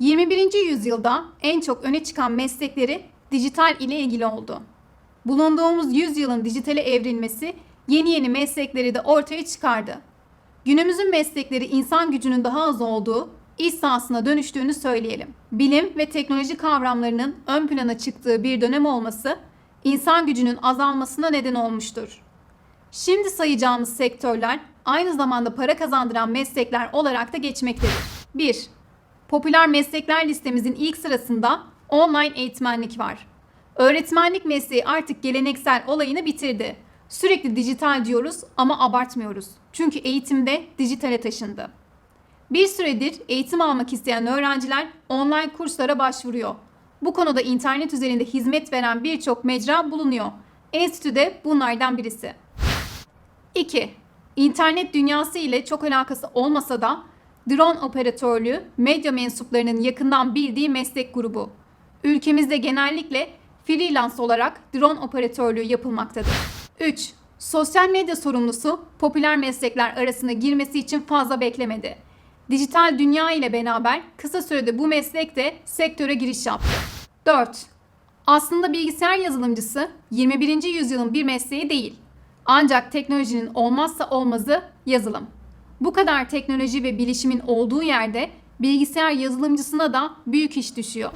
21. yüzyılda en çok öne çıkan meslekleri dijital ile ilgili oldu. Bulunduğumuz yüzyılın dijitale evrilmesi yeni yeni meslekleri de ortaya çıkardı. Günümüzün meslekleri insan gücünün daha az olduğu, iş sahasına dönüştüğünü söyleyelim. Bilim ve teknoloji kavramlarının ön plana çıktığı bir dönem olması, insan gücünün azalmasına neden olmuştur. Şimdi sayacağımız sektörler aynı zamanda para kazandıran meslekler olarak da geçmektedir. 1. Popüler meslekler listemizin ilk sırasında online eğitmenlik var. Öğretmenlik mesleği artık geleneksel olayını bitirdi. Sürekli dijital diyoruz ama abartmıyoruz. Çünkü eğitimde dijitale taşındı. Bir süredir eğitim almak isteyen öğrenciler online kurslara başvuruyor. Bu konuda internet üzerinde hizmet veren birçok mecra bulunuyor. Enstitü de bunlardan birisi. 2. İnternet dünyası ile çok alakası olmasa da drone operatörlüğü medya mensuplarının yakından bildiği meslek grubu. Ülkemizde genellikle freelance olarak drone operatörlüğü yapılmaktadır. 3. Sosyal medya sorumlusu popüler meslekler arasına girmesi için fazla beklemedi. Dijital dünya ile beraber kısa sürede bu meslek de sektöre giriş yaptı. 4. Aslında bilgisayar yazılımcısı 21. yüzyılın bir mesleği değil. Ancak teknolojinin olmazsa olmazı yazılım. Bu kadar teknoloji ve bilişimin olduğu yerde bilgisayar yazılımcısına da büyük iş düşüyor.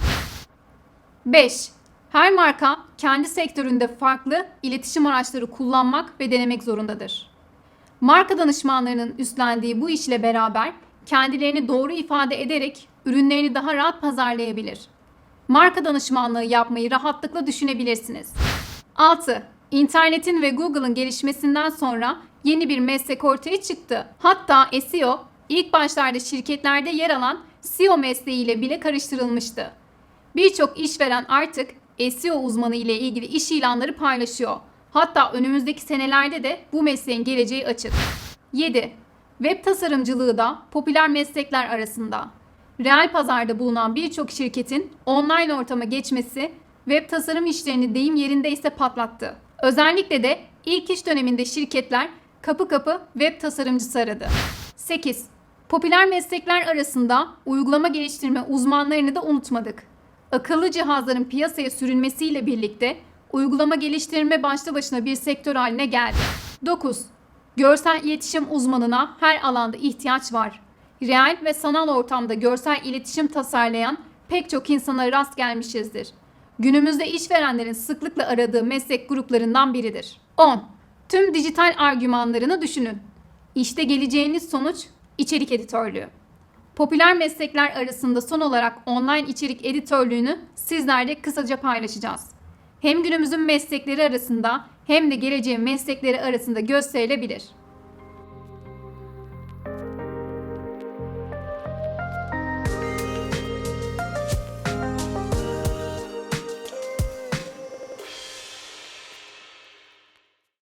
5. Her marka kendi sektöründe farklı iletişim araçları kullanmak ve denemek zorundadır. Marka danışmanlarının üstlendiği bu işle beraber kendilerini doğru ifade ederek ürünlerini daha rahat pazarlayabilir. Marka danışmanlığı yapmayı rahatlıkla düşünebilirsiniz. 6. İnternetin ve Google'ın gelişmesinden sonra yeni bir meslek ortaya çıktı. Hatta SEO ilk başlarda şirketlerde yer alan SEO mesleğiyle bile karıştırılmıştı. Birçok işveren artık SEO uzmanı ile ilgili iş ilanları paylaşıyor. Hatta önümüzdeki senelerde de bu mesleğin geleceği açık. 7. Web tasarımcılığı da popüler meslekler arasında. Reel pazarda bulunan birçok şirketin online ortama geçmesi web tasarım işlerini deyim yerindeyse patlattı. Özellikle de ilk iş döneminde şirketler kapı kapı web tasarımcısı aradı. 8. Popüler meslekler arasında uygulama geliştirme uzmanlarını da unutmadık. Akıllı cihazların piyasaya sürülmesiyle birlikte uygulama geliştirme başlı başına bir sektör haline geldi. 9. Görsel iletişim uzmanına her alanda ihtiyaç var. Reel ve sanal ortamda görsel iletişim tasarlayan pek çok insana rast gelmişizdir. Günümüzde işverenlerin sıklıkla aradığı meslek gruplarından biridir. 10. Tüm dijital argümanlarını düşünün. İşte geleceğiniz sonuç içerik editörlüğü. Popüler meslekler arasında son olarak online içerik editörlüğünü sizlerle kısaca paylaşacağız. Hem günümüzün meslekleri arasında hem de geleceğin meslekleri arasında gösterilebilir.